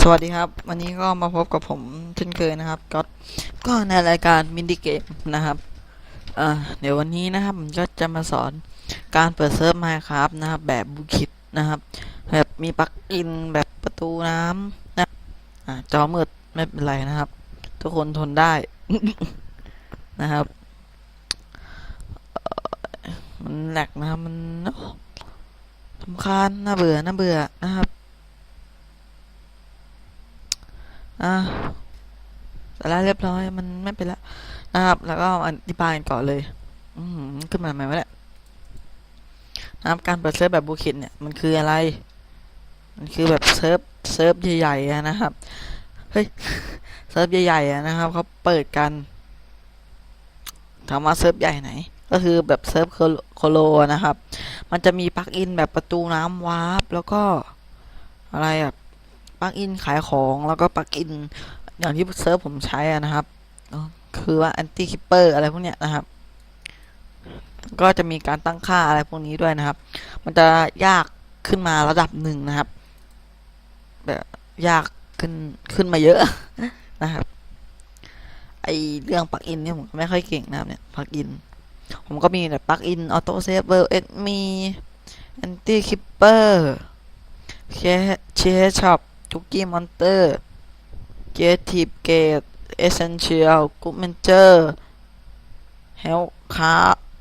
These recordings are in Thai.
สวัสดีครับ วันนี้ก็มาพบกับผมเช่นเคยนะครับก็ก็ในรายการมินิเกมนะครับเดี๋ยววันนี้นะครับผมก็จะมาสอนการเปิดเซิร์ฟ Minecraft นะครับ แบบบุคิดนะครับ แบบมีปลั๊กอินแบบประตูน้ำนะอจอมืดไม่เป็นไรนะครับ ทุกคนทนได้นะครับมันแหลกนะครับมันโอ้สำคาญน่าเบื่อน่าเบื่อนะครับ อ่าแต่ละเรียบร้อยมันไม่เป็นละนะครับ แล้วก็อธิบายกันก่อนเลย อืขึ้นมาทำไมวะเนี่ยนะครับการเปิดเซิร์ฟแบบบูคิดเนี่ยมันคืออะไร มันคือแบบเซิร์ฟเซิร์ฟใหญ่ๆนะครับ เฮ้ยเซิร์ฟใหญ่ๆนะครับเขาเปิดกันถามว่าเซิร์ฟใหญ่ไหน ก็คือแบบเซิร์ฟโคโลนะครับ มันจะมีปลั๊กอินแบบประตูน้ำวาร์ปแล้วก็อะไรอะ ปลั๊กอินขายของแล้วก็ปลั๊กอินอย่างที่เซิร์ฟผมใช้อะนะครับ คือว่า anti keeper อร์อะไรพวกเนี้ยนะครับ ก็จะมีการตั้งค่าอะไรพวกนี้ด้วยนะครับ มันจะยากขึ้นมาระดับหนึ่งนะครับแบบยากขึ้นขึ้นมาเยอะนะครับ ไอเรื่องปลั๊กอินเนี่ยผมไม่ค่อยเก่งนะครับเนี่ยปลั๊กอิน ผมก็มีแบบปลั๊กอินออโต้เซฟเวอร์เอ็ดมีแอนตี้คิปเปอร์เคเชช็อป คุกกี้มอนเตอร์เกทีฟเกตเอเซนเชียลกูเมนเจอร์เฮลคา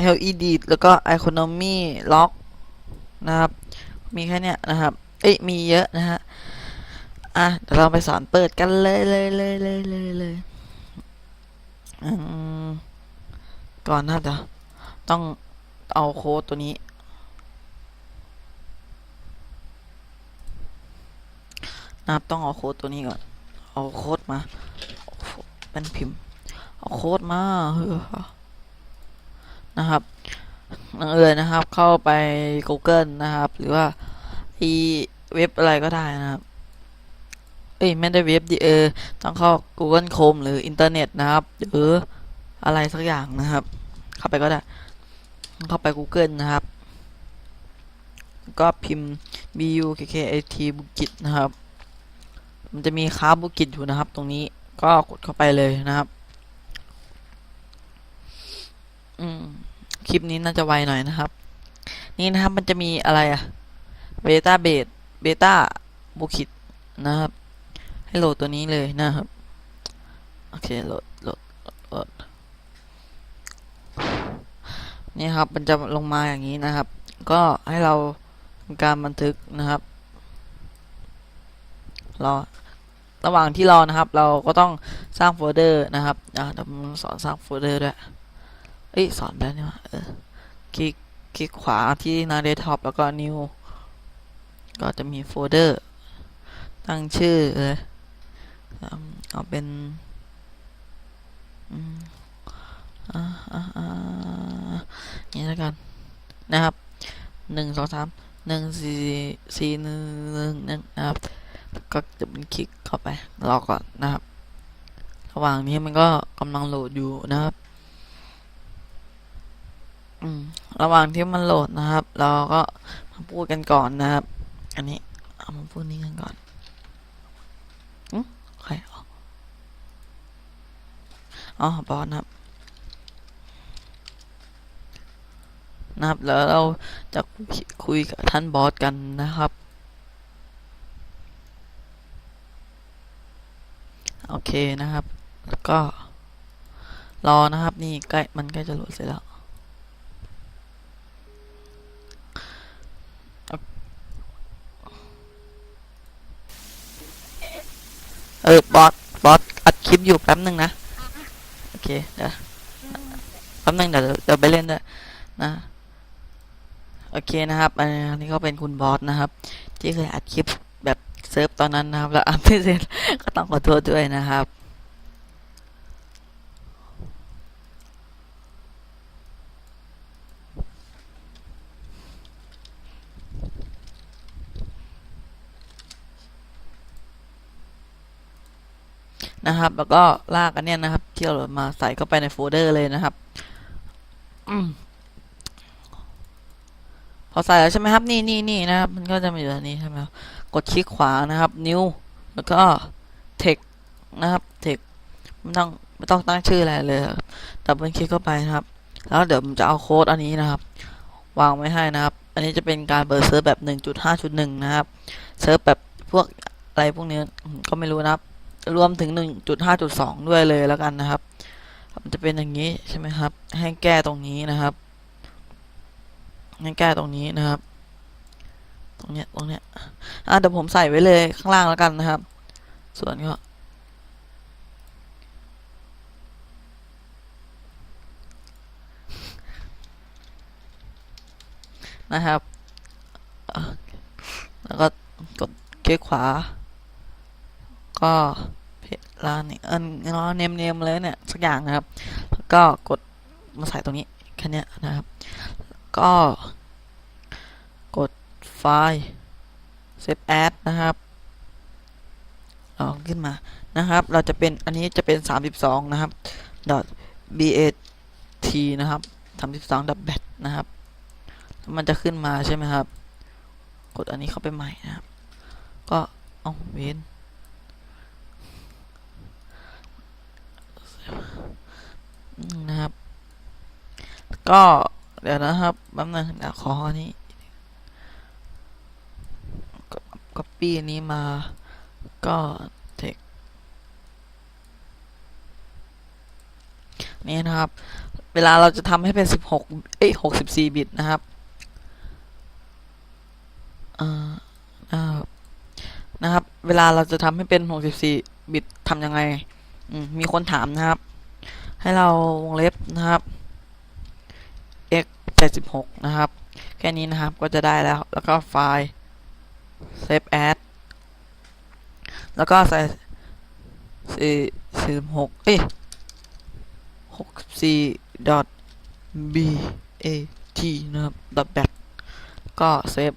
เฮลอีดีแล้วก็ไอคอนมีล็อกนะครับ มีแค่เนี้ยนะครับ เอ้ย มีเยอะนะฮะ อะ เดี๋ยวเราไปสอนเปิดกันเลยเลยเลยเลยเลยเลยก่อนนะครับเดี๋ยวต้องเอาโค้ดตัวนี้ นะครับต้องเอาโค้ดตัวนี้ก่อน เอาโค้ดมาเป็นพิมพ์ เอาโค้ดมาเฮ้อนะครับเอ่ยนะครับ เข้าไป Google นะครับ หรือว่าอีเว็บอะไรก็ได้นะครับ เอ้ยไม่ได้เว็บดิเออ ต้องเข้า Google Chrome หรืออินเทอร์เน็ตนะครับ หรืออะไรสักอย่างนะครับ เข้าไปก็ได้ เข้าไป Google นะครับ ก็พิมพ์ b u k k a t บุกิจนะครับ มันจะมีค้าบุกิจอยู่นะครับ ตรงนี้ก็กดเข้าไปเลยนะครับ อืม คลิปนี้น่าจะไวหน่อยนะครับ นี่นะครับมันจะมีอะไรอะเบต้าเบสเบต้าบุกิจนะครับ ให้โหลดตัวนี้เลยนะครับ โอเคโหลดโหลดโหลดนี่ครับ มันจะลงมาอย่างนี้นะครับ ก็ให้เราทำการบันทึกนะครับ รอระหว่างที่รอนะครับ เราก็ต้องสร้างโฟลเดอร์นะครับอ่าเดี๋ยวผมสอนสร้างโฟลเดอร์ด้วยเอ้ยสอนแล้วนี่วะเออคลิกคลิกขวาที่หน้าเดสก์ท็อปแล้วก็ new ก็จะมีโฟลเดอร์ ตั้งชื่อเลยเอาเป็นอ่าอ่าอ่านี่แล้วกันนะครับหนึ่งสองสามหนึ่งสี่สี่หนึ่งหนึ่งนะครับ ก็จะเป็นคลิกเข้าไปรอก่อนนะครับ ระหว่างนี้มันก็กำลังโหลดอยู่นะครับอืมระหว่างที่มันโหลดนะครับ เราก็มาพูดกันก่อนนะครับ อันนี้เอามาพูดนี้กันก่อนอืมใครอ๋ออ๋อบอสนะครับ นะครับ แล้วเราจะคุยกับท่านบอสกันนะครับ โอเคนะครับ แล้วก็ รอนะครับ นี่ใกล้มันใกล้จะโหลดเสร็จแล้วเออบอสบอสอัดคลิปอยู่แป๊บหนึ่งนะ โอเค เดี๋ยวแป๊บหนึ่งเดี๋ยวเดี๋ยวไปเล่นด้วยนะโอเคนะครับ อันนี้ก็เป็นคุณบอสนะครับ ที่เคยอัดคลิป เซิร์ฟตอนนั้นนะครับ แล้วอัดไม่เสร็จก็ต้องขอโทษด้วยนะครับนะครับ แล้วก็ลากอันเนี้ยนะครับ ที่เรามาใส่เข้าไปในโฟลเดอร์เลยนะครับอพอใส่แล้วใช่ไหมครับ นี่นี่นี่นะครับ มันก็จะมาอยู่อันนี้ใช่ไหมครับ กดคลิกขวานะครับนิ้วแล้วก็ text นะครับ text ไม่ต้องไม่ต้องตั้งชื่ออะไรเลยดับเบิลคลิกเข้าไปนะครับ แล้วเดี๋ยวผมจะเอาโค้ดอันนี้นะครับ วางไว้ให้นะครับ อันนี้จะเป็นการเปิดเซิร์ฟแบบ 1.5.1 นะครับ เซิร์ฟแบบพวกอะไรพวกนี้อก็ไม่รู้นะครับ รวมถึง 1.5.2 ด้วยเลยแล้วกันนะครับ มันจะเป็นอย่างนี้ใช่ไหมครับ ให้แก้ตรงนี้นะครับ ให้แก้ตรงนี้นะครับ ตรงเนี้ยตรงเนี้ยอะเดี๋ยวผมใส่ไว้เลยข้างล่างแล้วกันนะครับ ส่วนก็นะครับ แล้วก็กดคลิกขวา ก็เพจร้านนี่เออเนมเนมเลยเนี่ย สักอย่างนะครับ แล้วก็กดมาใส่ตรงนี้ แค่นี้นะครับ ก็ ไฟล์ save as นะครับลองขึ้นมานะครับ เราจะเป็นอันนี้จะเป็น 32 นะครับ dot bat นะครับ 32 dot bat นะครับ มันจะขึ้นมาใช่ไหมครับ กดอันนี้เข้าไปใหม่นะครับ ก็เอาเว้นนะครับ ก็เดี๋ยวนะครับแป๊บนึงเดี๋ยวขออันนี้ ก็ปี้อันนี้มาก็เทคนี่นะครับ เวลาเราจะทำให้เป็น 16 เอ้ย 64 บิตนะครับอ่านะครับนะครับ เวลาเราจะทำให้เป็น 64 บิตทำยังไงมมีคนถามนะครับ ให้เราวงเล็บนะครับ x 76 นะครับ แค่นี้นะครับก็จะได้แล้ว แล้วก็ไฟล์ save as แล้วก็ใส่สี่สี่หกเอ้ยหกสี่ dot b a t นะครับ dot bat ก็เซฟ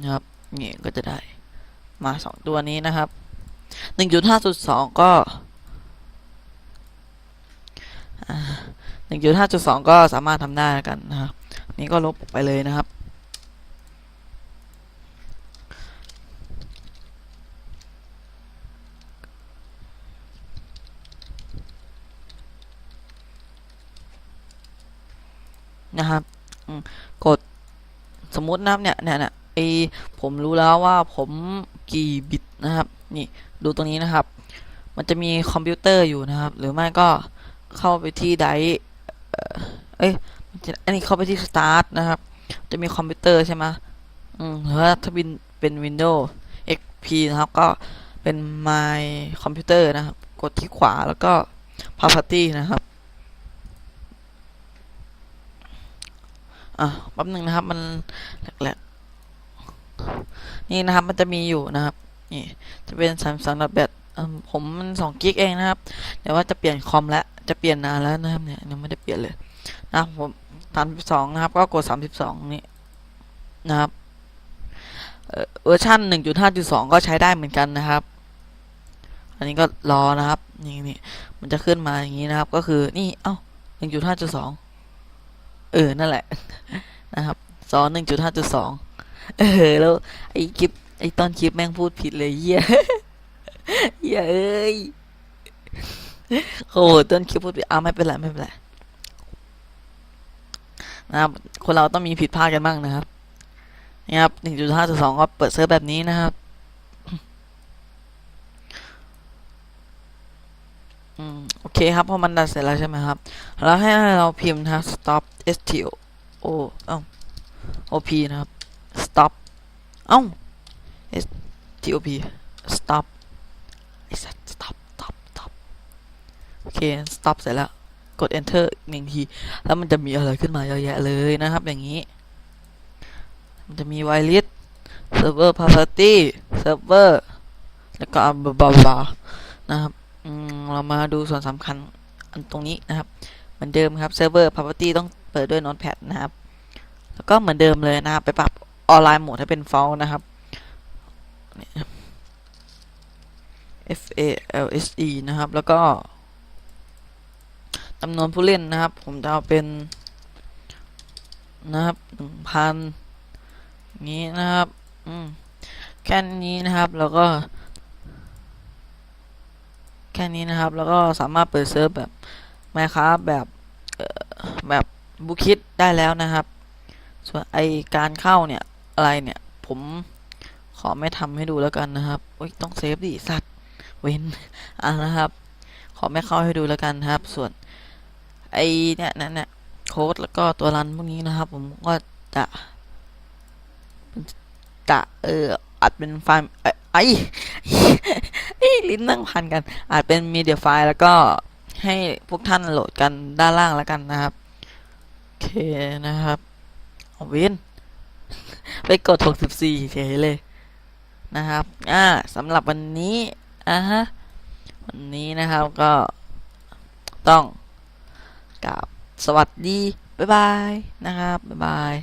นะครับนี่ก็จะได้มาสองตัวนี้นะครับหนึ่งจุดห้าจุดสองก็หนึ่งจุดห้าจุดสองก็สามารถทำได้กันนะครับนี่ก็ลบไปเลยนะครับ นะครับกดสมมตินะครับเนี่ยเนี่ยเนี่ยไอผมรู้แล้วว่าผมกี่บิตนะครับ นี่ดูตรงนี้นะครับ มันจะมีคอมพิวเตอร์อยู่นะครับ หรือไม่ก็เข้าไปที่ไดเอ้ยอันนี้เข้าไปที่สตาร์ทนะครับ จะมีคอมพิวเตอร์ใช่ไหมอืมหรือว่าถ้าเป็นเป็น Windows XP นะครับ ก็เป็น My Computer นะครับ กดที่ขวาแล้วก็ Property นะครับ อะแป๊บหนึ่งนะครับ มันแหลกๆนี่นะครับ มันจะมีอยู่นะครับ นี่จะเป็นสามสองแบตผมมันสองกิกเองนะครับ เดี๋ยวว่าจะเปลี่ยนคอมแล้ว จะเปลี่ยนนานแล้วนะครับเนี่ยยังไม่ได้เปลี่ยนเลยนะผมสามสิบสองนะครับ ก็กดสามสิบสองนี่นะครับเอ่อเวอร์ชันหนึ่งจุดห้าจุดสองก็ใช้ได้เหมือนกันนะครับ อันนี้ก็รอนะครับนี่นี่มันจะขึ้นมาอย่างนี้นะครับ ก็คือนี่ เอ้าหนึ่งจุดห้าจุดสอง เออ นั่นแหละ นะครับสอหนึ่งจุดห้าจุดสองเออ แล้ว ไอ้คลิป ไอ้ตอนคลิปแม่งพูดผิดเลยเหี้ยเหี้ยเอ้ยโอ้ต้นคลิปพูดผิดอ้าวไม่เป็นไรไม่เป็นไรนะครับ คนเราต้องมีผิดพลาดกันบ้างนะครับนี่ครับหนึ่งจุดห้าจุดสองก็เปิดเซิร์ฟแบบนี้นะครับ อืมโอเคครับพอมันดันเสร็จแล้วใช่ไหมครับ แล้วให้เราพิมพ์นะครับ stop sto โอเอ้า op นะครับ stop เอ้า s t o p stop ไอ้สัตว์ stop stop stop โอเค stop เสร็จแล้ว กด enter หนึ่งที แล้วมันจะมีอะไรขึ้นมาเยอะแยะเลยนะครับ อย่างนี้ มันจะมี whitelist server property server แล้วก็บลาบลานะครับ เรามาดูส่วนสำคัญอันตรงนี้นะครับ เหมือนเดิมครับ server property ต้องเปิดด้วย notepad นะครับ แล้วก็เหมือนเดิมเลยนะครับ ไปปรับออนไลน์โหมดให้เป็น false นะครับ F A L S E นะครับ แล้วก็จำนวนผู้เล่นนะครับ ผมจะเอาเป็นนะครับหนึ่งพันนี้นะครับ อืมแค่นี้นะครับ แล้วก็ ค่นี้นะครับ แล้วก็สามารถเปิดเซิร์ฟแบบ Minecraft แบบแบบบูคิดได้แล้วนะครับ ส่วนไอการเข้าเนี่ยอะไรเนี่ย ผมขอไม่ทำให้ดูแล้วกันนะครับโอ้ยต้องเซฟดิสัตว์เว้นอะนะครับ ขอไม่เข้าให้ดูแล้วกันนะครับ ส่วนไอเนี่ยนั่นเนี่ยโค้ดแล้วก็ตัวรันพวกนี้นะครับ ผมก็จะจะเออ อัดเป็นไฟล์เอ้ไอ้ลิ้นนั่งพันกันอาจเป็นมีเดียไฟล์แล้วก็ให้พวกท่านโหลดกันด้านล่างแล้วกันนะครับโอเคนะครับเอาว้นไปกด 64เฉยเลยนะครับอ่าสำหรับวันนี้อ่าฮะวันนี้นะครับก็ต้องกราบสวัสดี บ๊ายบาย นะครับ บ๊ายบาย